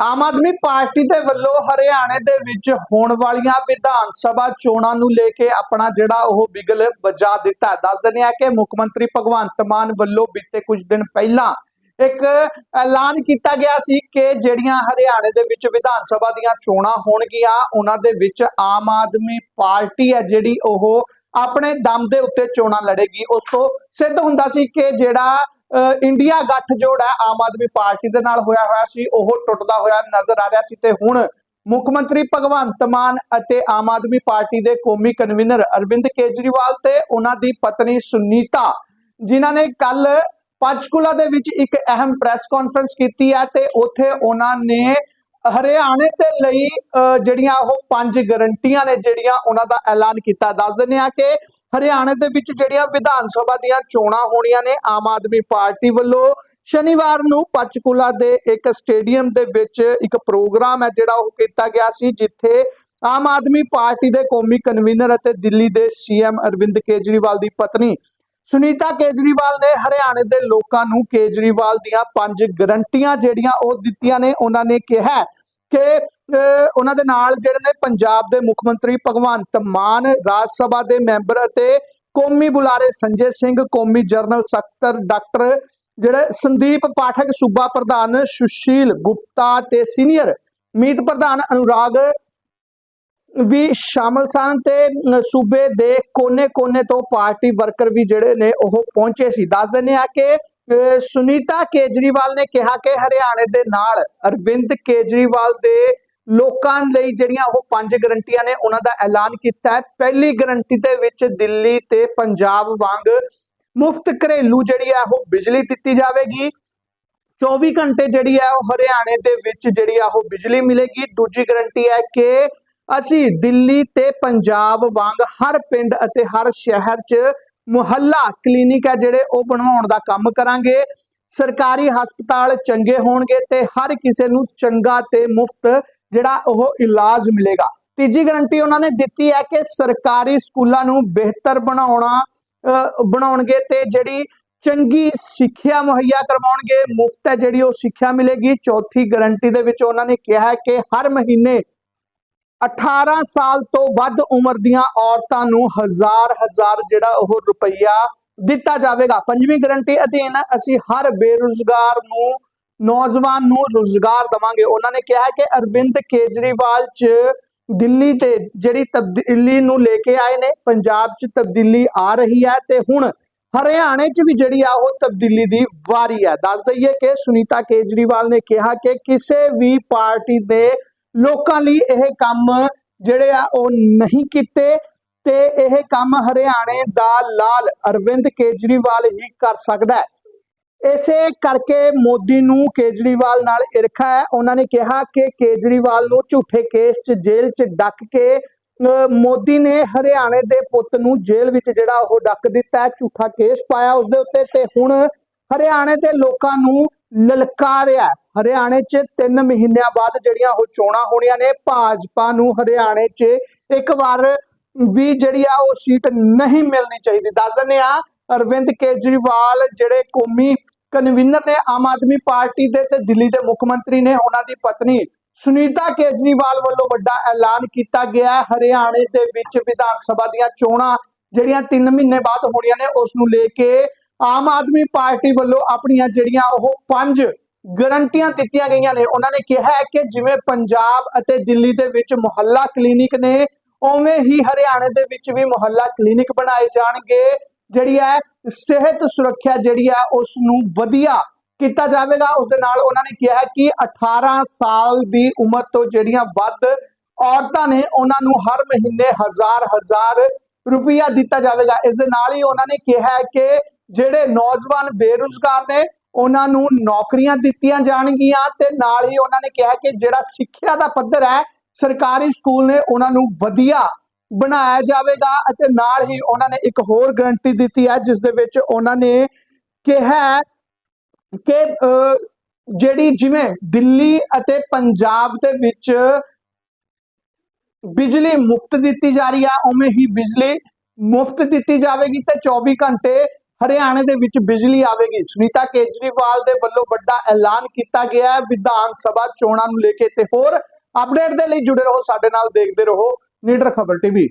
Aam Aadmi party ਦੇ ਵੱਲੋਂ ਹਰਿਆਣੇ ਦੇ ਵਿੱਚ ਹੋਣ ਵਾਲੀਆਂ ਵਿਧਾਨ ਸਭਾ ਚੋਣਾਂ ਨੂੰ ਲੈ ਕੇ ਆਪਣਾ ਜਿਹੜਾ ਉਹ ਬਿਗਲ ਵਜਾ ਦਿੱਤਾ ਦੱਸ ਦਿੰਦੇ ਆ ਕਿ ਮੁੱਖ ਮੰਤਰੀ ਭਗਵੰਤ ਮਾਨ ਵੱਲੋਂ ਬੀਤੇ ਕੁਝ ਦਿਨ ਪਹਿਲਾਂ ਇੱਕ ਐਲਾਨ ਕੀਤਾ ਗਿਆ ਸੀ ਕਿ ਜਿਹੜੀਆਂ ਹਰਿਆਣੇ ਦੇ ਵਿੱਚ ਵਿਧਾਨ ਸਭਾ ਦੀਆਂ ਚੋਣਾਂ ਹੋਣਗੀਆਂ, ਉਹਨਾਂ ਦੇ ਵਿੱਚ ਆਮ ਆਦਮੀ ਪਾਰਟੀ ਹੈ ਜਿਹੜੀ ਉਹ ਆਪਣੇ ਦਮ ਦੇ ਉੱਤੇ ਚੋਣਾਂ ਲੜੇਗੀ। ਉਸ ਤੋਂ ਸਿੱਧ ਹੁੰਦਾ ਸੀ ਕਿ ਜਿਹੜਾ ਇੰਡੀਆ ਗੱਠਜੋੜ ਹੈ ਆਮ ਆਦਮੀ ਪਾਰਟੀ ਦੇ ਨਾਲ ਹੋਇਆ ਹੋਇਆ ਸੀ ਉਹ ਟੁੱਟਦਾ ਹੋਇਆ ਨਜ਼ਰ ਆ ਰਿਹਾ ਸੀ ਤੇ ਹੁਣ ਮੁੱਖ ਮੰਤਰੀ ਭਗਵੰਤ ਮਾਨ ਅਤੇ ਆਮ ਆਦਮੀ ਪਾਰਟੀ ਦੇ ਕੌਮੀ ਕਨਵੀਨਰ ਅਰਵਿੰਦ ਕੇਜਰੀਵਾਲ ਤੇ ਉਹਨਾਂ ਦੀ ਪਤਨੀ ਸੁਨੀਤਾ ਜਿਨ੍ਹਾਂ ਨੇ ਕੱਲ ਪੰਚਕੂਲਾ ਦੇ ਵਿੱਚ ਇੱਕ ਅਹਿਮ ਪ੍ਰੈਸ ਕਾਨਫਰੰਸ ਕੀਤੀ ਹੈ ਤੇ ਉੱਥੇ ਉਹਨਾਂ ਨੇ ਹਰਿਆਣੇ ਦੇ ਲਈ ਅ, ਜਿਹੜੀਆਂ ਉਹ ਪੰਜ ਗਰੰਟੀਆਂ ਨੇ ਜਿਹੜੀਆਂ ਉਹਨਾਂ ਦਾ ਐਲਾਨ ਕੀਤਾ। ਦੱਸ ਦਿੰਦੇ ਆ ਕਿ ਹਰਿਆਣੇ ਦੇ ਵਿੱਚ ਜਿਹੜੀਆਂ ਵਿਧਾਨ ਸਭਾ ਦੀਆਂ ਚੋਣਾਂ ਹੋਣੀਆਂ ਨੇ, ਆਮ ਆਦਮੀ ਪਾਰਟੀ ਵੱਲੋਂ ਸ਼ਨੀਵਾਰ ਨੂੰ ਪੰਚਕੂਲਾ ਦੇ ਇੱਕ ਸਟੇਡੀਅਮ ਦੇ ਵਿੱਚ ਇੱਕ ਪ੍ਰੋਗਰਾਮ ਹੈ ਜਿਹੜਾ ਉਹ ਕੀਤਾ ਗਿਆ ਸੀ, ਜਿੱਥੇ ਆਮ ਆਦਮੀ ਪਾਰਟੀ ਦੇ ਕੌਮੀ ਕਨਵੀਨਰ ਅਤੇ ਦਿੱਲੀ ਦੇ ਸੀਐਮ ਅਰਵਿੰਦ ਕੇਜਰੀਵਾਲ ਦੀ ਪਤਨੀ ਸੁਨੀਤਾ ਕੇਜਰੀਵਾਲ ਨੇ ਹਰਿਆਣੇ ਦੇ ਲੋਕਾਂ ਨੂੰ ਕੇਜਰੀਵਾਲ ਦੀਆਂ ਪੰਜ ਗਰੰਟੀਆਂ ਜਿਹੜੀਆਂ ਉਹ ਦਿੱਤੀਆਂ ਨੇ, ਉਹਨਾਂ ਨੇ ਕਿਹਾ ਕਿ ਉਹਨਾਂ ਦੇ ਨਾਲ ਜਿਹੜੇ ਨੇ ਪੰਜਾਬ ਦੇ ਮੁੱਖ ਮੰਤਰੀ ਭਗਵੰਤ ਮਾਨ, ਰਾਜ ਸਭਾ ਦੇ ਮੈਂਬਰ ਅਤੇ ਕੌਮੀ ਬੁਲਾਰੇ ਸੰਜੇ ਸਿੰਘ, ਕੌਮੀ ਜਨਰਲ ਸਕੱਤਰ ਡਾਕਟਰ ਜਿਹੜੇ ਸੰਦੀਪ ਪਾਠਕ, ਸੂਬਾ ਪ੍ਰਧਾਨ ਸੁਸ਼ੀਲ ਗੁਪਤਾ ਤੇ ਸੀਨੀਅਰ ਮੀਤ ਪ੍ਰਧਾਨ ਅਨੁਰਾਗ ਵੀ ਸ਼ਾਮਲ ਸਨ ਤੇ ਸੂਬੇ ਦੇ ਕੋਨੇ-ਕੋਨੇ ਤੋਂ ਪਾਰਟੀ ਵਰਕਰ ਵੀ ਜਿਹੜੇ ਨੇ ਉਹ ਪਹੁੰਚੇ ਸੀ। ਦੱਸ ਦਿੰਦੇ ਆ ਕਿ ਸੁਨੀਤਾ ਕੇਜਰੀਵਾਲ ਨੇ ਕਿਹਾ ਕਿ ਹਰਿਆਣੇ ਦੇ ਨਾਲ ਅਰਵਿੰਦ ਕੇਜਰੀਵਾਲ ਦੇ ਲੋਕਾਂ ਲਈ ਜਿਹੜੀਆਂ ਉਹ ਪੰਜ ਗਰੰਟੀਆਂ ਨੇ, ਉਹਨਾਂ ਦਾ ਐਲਾਨ ਕੀਤਾ ਹੈ। ਪਹਿਲੀ ਗਰੰਟੀ ਦੇ ਵਿੱਚ ਦਿੱਲੀ ਤੇ ਪੰਜਾਬ ਵਾਂਗ ਮੁਫਤ ਘਰੇਲੂ ਜਿਹੜੀ ਹੈ ਉਹ ਬਿਜਲੀ ਦਿੱਤੀ ਜਾਵੇਗੀ। 24 ਘੰਟੇ ਜਿਹੜੀ ਹੈ ਉਹ ਹਰਿਆਣੇ ਦੇ ਵਿੱਚ ਜਿਹੜੀ ਆ, ਉਹ ਬਿਜਲੀ ਮਿਲੇਗੀ। ਦੂਜੀ ਗਰੰਟੀ ਹੈ ਕਿ ਅਸੀਂ ਦਿੱਲੀ ਤੇ ਪੰਜਾਬ ਵਾਂਗ ਹਰ ਪਿੰਡ ਅਤੇ ਹਰ ਸ਼ਹਿਰ 'ਚ ਮੁਹੱਲਾ ਕਲੀਨਿਕ ਹੈ ਜਿਹੜੇ ਉਹ ਬਣਵਾਉਣ ਦਾ ਕੰਮ ਕਰਾਂਗੇ। ਸਰਕਾਰੀ ਹਸਪਤਾਲ ਚੰਗੇ ਹੋਣਗੇ ਤੇ ਹਰ ਕਿਸੇ ਨੂੰ ਚੰਗਾ ਤੇ ਮੁਫਤ ਜਿਹੜਾ ਉਹ ਇਲਾਜ ਮਿਲੇਗਾ। ਤੀਜੀ ਗਰੰਟੀ ਉਹਨਾਂ ਨੇ ਦਿੱਤੀ ਹੈ ਕਿ ਸਰਕਾਰੀ ਸਕੂਲਾਂ ਨੂੰ ਬਿਹਤਰ ਬਣਾਉਣਾ ਬਣਾਉਣਗੇ ਤੇ ਜਿਹੜੀ ਚੰਗੀ ਸਿੱਖਿਆ ਮੁਹੱਈਆ ਕਰਵਾਉਣਗੇ, ਮੁਫਤ ਹੈ ਜਿਹੜੀ ਉਹ ਸਿੱਖਿਆ ਮਿਲੇਗੀ। ਚੌਥੀ ਗਰੰਟੀ ਦੇ ਵਿੱਚ ਉਹਨਾਂ ਨੇ ਕਿਹਾ ਹੈ ਕਿ ਹਰ ਮਹੀਨੇ 18 ਸਾਲ ਤੋਂ ਵੱਧ ਉਮਰ ਦੀਆਂ ਔਰਤਾਂ ਨੂੰ ਹਜ਼ਾਰ ਹਜ਼ਾਰ ਜਿਹੜਾ ਉਹ ਰੁਪਈਆ ਦਿੱਤਾ ਜਾਵੇਗਾ। ਪੰਜਵੀਂ ਗਰੰਟੀ ਅਧੀਨ ਅਸੀਂ ਹਰ ਬੇਰੁਜ਼ਗਾਰ ਨੂੰ ਨੌਜਵਾਨ ਨੂੰ ਰੁਜ਼ਗਾਰ ਦਵਾਂਗੇ। ਉਹਨਾਂ ਨੇ ਕਿਹਾ ਕਿ ਅਰਵਿੰਦ ਕੇਜਰੀਵਾਲ ਚ ਦਿੱਲੀ ਤੇ ਜਿਹੜੀ ਤਬਦੀਲੀ ਨੂੰ ਲੈ ਕੇ ਆਏ ਨੇ, ਪੰਜਾਬ ਚ ਤਬਦੀਲੀ ਆ ਰਹੀ ਹੈ ਤੇ ਹੁਣ ਹਰਿਆਣੇ ਚ ਵੀ ਜਿਹੜੀ ਆ ਉਹ ਤਬਦੀਲੀ ਦੀ ਵਾਰੀ ਹੈ। ਦੱਸ ਦਈਏ ਕਿ ਸੁਨੀਤਾ ਕੇਜਰੀਵਾਲ ਨੇ ਕਿਹਾ ਕਿ ਕਿਸੇ ਵੀ ਪਾਰਟੀ ਦੇ ਲੋਕਾਂ ਲਈ ਇਹ ਕੰਮ ਜਿਹੜੇ ਆ ਉਹ ਨਹੀਂ ਕੀਤੇ ਤੇ ਇਹ ਕੰਮ ਹਰਿਆਣੇ ਦਾ ਲਾਲ ਅਰਵਿੰਦ ਕੇਜਰੀਵਾਲ ਹੀ ਕਰ ਸਕਦਾ ਹੈ। ਇਸੇ ਕਰਕੇ ਮੋਦੀ ਨੂੰ ਕੇਜਰੀਵਾਲ ਨਾਲ ਇਰਖਾ ਹੈ ਉਹਨਾਂ ਨੇ ਕਿਹਾ ਕਿ ਕੇਜਰੀਵਾਲ ਨੂੰ ਝੂਠੇ ਕੇਸ 'ਚ ਜੇਲ੍ਹ 'ਚ ਡੱਕ ਕੇ ਮੋਦੀ ਨੇ ਹਰਿਆਣੇ ਦੇ ਪੁੱਤ ਨੂੰ ਜੇਲ੍ਹ ਵਿੱਚ ਜਿਹੜਾ ਉਹ ਡੱਕ ਦਿੱਤਾ, ਝੂਠਾ ਕੇਸ ਪਾਇਆ ਉਸ ਦੇ ਉੱਤੇ ਤੇ ਹੁਣ ਹਰਿਆਣੇ ਦੇ ਲੋਕਾਂ ਨੂੰ ਲਲਕਾਰਿਆ ਹੈ। ਹਰਿਆਣੇ 'ਚ 3 ਮਹੀਨਿਆਂ ਬਾਅਦ ਜਿਹੜੀਆਂ ਉਹ ਚੋਣਾਂ ਹੋਣੀਆਂ ਨੇ, ਭਾਜਪਾ ਨੂੰ ਹਰਿਆਣੇ 'ਚ ਇੱਕ ਵਾਰ ਵੀ ਜਿਹੜੀ ਆ ਉਹ ਸੀਟ ਨਹੀਂ ਮਿਲਣੀ ਚਾਹੀਦੀ ਦੱਸ ਦਿੰਦੇ ਆ ਅਰਵਿੰਦ ਕੇਜਰੀਵਾਲ ਜਿਹੜੇ ਕੌਮੀ ਕਨਵੀਨਰ ਨੇ ਆਮ ਆਦਮੀ ਪਾਰਟੀ ਦੇ ਤੇ ਦਿੱਲੀ ਦੇ ਮੁੱਖ ਮੰਤਰੀ ਨੇ ਉਹਨਾਂ ਦੀ ਪਤਨੀ ਸੁਨੀਤਾ ਕੇਜਰੀਵਾਲ ਵੱਲੋਂ ਵੱਡਾ ਐਲਾਨ ਕੀਤਾ ਗਿਆ। ਹੈ ਹਰਿਆਣੇ ਦੇ ਵਿੱਚ ਵਿਧਾਨ ਸਭਾ ਦੀਆਂ ਚੋਣਾਂ ਜਿਹੜੀਆਂ 3 ਮਹੀਨੇ ਬਾਅਦ ਹੋਣੀਆਂ ਨੇ, ਉਸ ਨੂੰ ਲੈ ਕੇ ਆਮ ਆਦਮੀ ਪਾਰਟੀ ਵੱਲੋਂ ਆਪਣੀਆਂ ਜਿਹੜੀਆਂ ਉਹ ਪੰਜ ਗਰੰਟੀਆਂ ਦਿੱਤੀਆਂ ਗਈਆਂ ਨੇ। ਉਹਨਾਂ ਨੇ ਕਿਹਾ ਹੈ ਕਿ ਜਿਵੇਂ ਪੰਜਾਬ ਅਤੇ ਦਿੱਲੀ ਦੇ ਵਿੱਚ ਮੁਹੱਲਾ ਕਲੀਨਿਕ ਨੇ, ਉਵੇਂ ਹੀ ਹਰਿਆਣੇ ਦੇ ਵਿੱਚ ਵੀ ਮੁਹੱਲਾ ਕਲੀਨਿਕ ਬਣਾਏ ਜਾਣਗੇ। ਜਿਹੜੀ ਹੈ, ਸਿਹਤ ਸੁਰੱਖਿਆ ਜਿਹੜੀ ਹੈ ਉਸ ਨੂੰ ਵਧੀਆ ਕੀਤਾ ਜਾਵੇਗਾ। ਉਸ ਦੇ ਨਾਲ ਉਹਨਾਂ ਨੇ ਕਿਹਾ ਕਿ 18 ਸਾਲ ਦੀ ਉਮਰ ਤੋਂ ਜਿਹੜੀਆਂ ਵੱਧ ਔਰਤਾਂ ਨੇ, ਉਹਨਾਂ ਨੂੰ ਹਰ ਮਹੀਨੇ ਹਜ਼ਾਰ ਹਜ਼ਾਰ ਰੁਪਈਆ ਦਿੱਤਾ ਜਾਵੇਗਾ। ਇਸ ਦੇ ਨਾਲ ਹੀ ਉਹਨਾਂ ਨੇ ਕਿਹਾ ਹੈ ਕਿ ਜਿਹੜੇ ਨੌਜਵਾਨ ਬੇਰੁਜ਼ਗਾਰ ਨੇ, ਉਹਨਾਂ ਨੂੰ ਨੌਕਰੀਆਂ ਦਿੱਤੀਆਂ ਜਾਣਗੀਆਂ ਤੇ ਨਾਲ ਹੀ ਉਹਨਾਂ ਨੇ ਕਿਹਾ ਕਿ ਜਿਹੜਾ ਸਿੱਖਿਆ ਦਾ ਪੱਧਰ ਹੈ, ਸਰਕਾਰੀ ਸਕੂਲ ਨੇ ਉਹਨਾਂ ਨੂੰ ਵਧੀਆ ਬਣਾਇਆ ਜਾਵੇਗਾ ਅਤੇ ਨਾਲ ਹੀ ਉਹਨਾਂ ਨੇ ਇੱਕ ਹੋਰ ਗਰੰਟੀ ਦਿੱਤੀ ਹੈ ਜਿਸ ਦੇ ਵਿੱਚ ਉਹਨਾਂ ਨੇ ਕਿਹਾ ਕਿ ਅਹ, ਜਿਹੜੀ ਜਿਵੇਂ ਦਿੱਲੀ ਅਤੇ ਪੰਜਾਬ ਦੇ ਵਿੱਚ ਬਿਜਲੀ ਮੁਫਤ ਦਿੱਤੀ ਜਾ ਰਹੀ ਆ ਉਵੇਂ ਹੀ ਬਿਜਲੀ ਮੁਫਤ ਦਿੱਤੀ ਜਾਵੇਗੀ ਤੇ 24 ਘੰਟੇ ਹਰਿਆਣੇ ਦੇ ਵਿੱਚ ਬਿਜਲੀ ਆਵੇਗੀ। ਸੁਨੀਤਾ ਕੇਜਰੀਵਾਲ ਦੇ ਵੱਲੋਂ ਵੱਡਾ ਐਲਾਨ ਕੀਤਾ ਗਿਆ ਹੈ। ਵਿਧਾਨ ਸਭਾ ਚੋਣਾਂ ਨੂੰ ਲੈ ਕੇ ਤੇ ਹੋਰ ਅਪਡੇਟ ਦੇ ਲਈ ਜੁੜੇ ਰਹੋ ਸਾਡੇ ਨਾਲ ਦੇਖਦੇ ਰਹੋ। ਨੀਡਰ ਖਬਰ ਟੀਵੀ